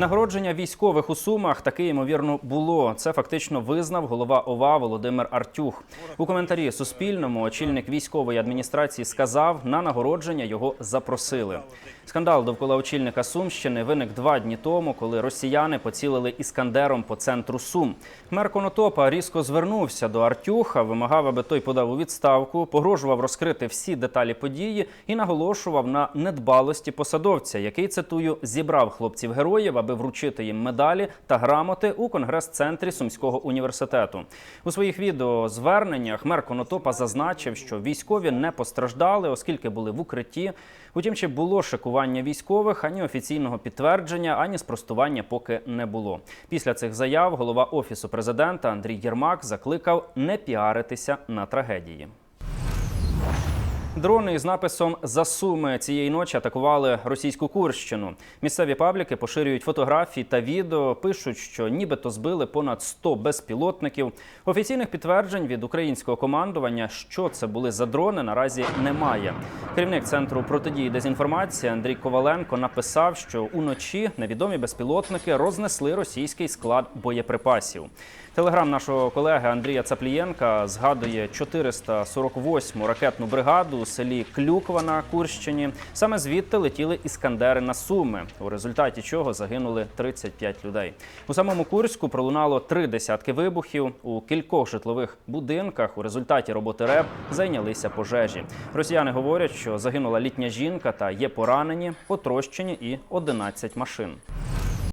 Нагородження військових у Сумах таки ймовірно було. Це фактично визнав голова ОВА Володимир Артюх. У коментарі Суспільному очільник військової адміністрації сказав, на нагородження його запросили. Скандал довкола очільника Сумщини виник два дні тому, коли росіяни поцілили іскандером по центру Сум. Мер Конотопа різко звернувся до Артюха, вимагав, аби той подав у відставку, погрожував розкрити всі деталі події і наголошував на недбалості посадовця, який цитую зібрав хлопців героїв, аби вручити їм медалі та грамоти у конгрес-центрі Сумського університету. У своїх відеозверненнях мер Конотопа зазначив, що військові не постраждали, оскільки були в укритті. Утім, чи було шикування військових, ані офіційного підтвердження, ані спростування поки не було. Після цих заяв голова офісу президента Андрій Єрмак закликав не піаритися на трагедії. Дрони із написом «За Суми» цієї ночі атакували російську Курщину. Місцеві пабліки поширюють фотографії та відео. Пишуть, що нібито збили понад 100 безпілотників. Офіційних підтверджень від українського командування, що це були за дрони, наразі немає. Керівник центру протидії дезінформації Андрій Коваленко написав, що уночі невідомі безпілотники рознесли російський склад боєприпасів. Телеграм нашого колеги Андрія Цаплієнка згадує 448-му ракетну бригаду у селі Клюква на Курщині. Саме звідти летіли іскандери на Суми, у результаті чого загинули 35 людей. У самому Курську пролунало три десятки вибухів. У кількох житлових будинках у результаті роботи РЕБ зайнялися пожежі. Росіяни говорять, що загинула літня жінка та є поранені, потрощені і 11 машин.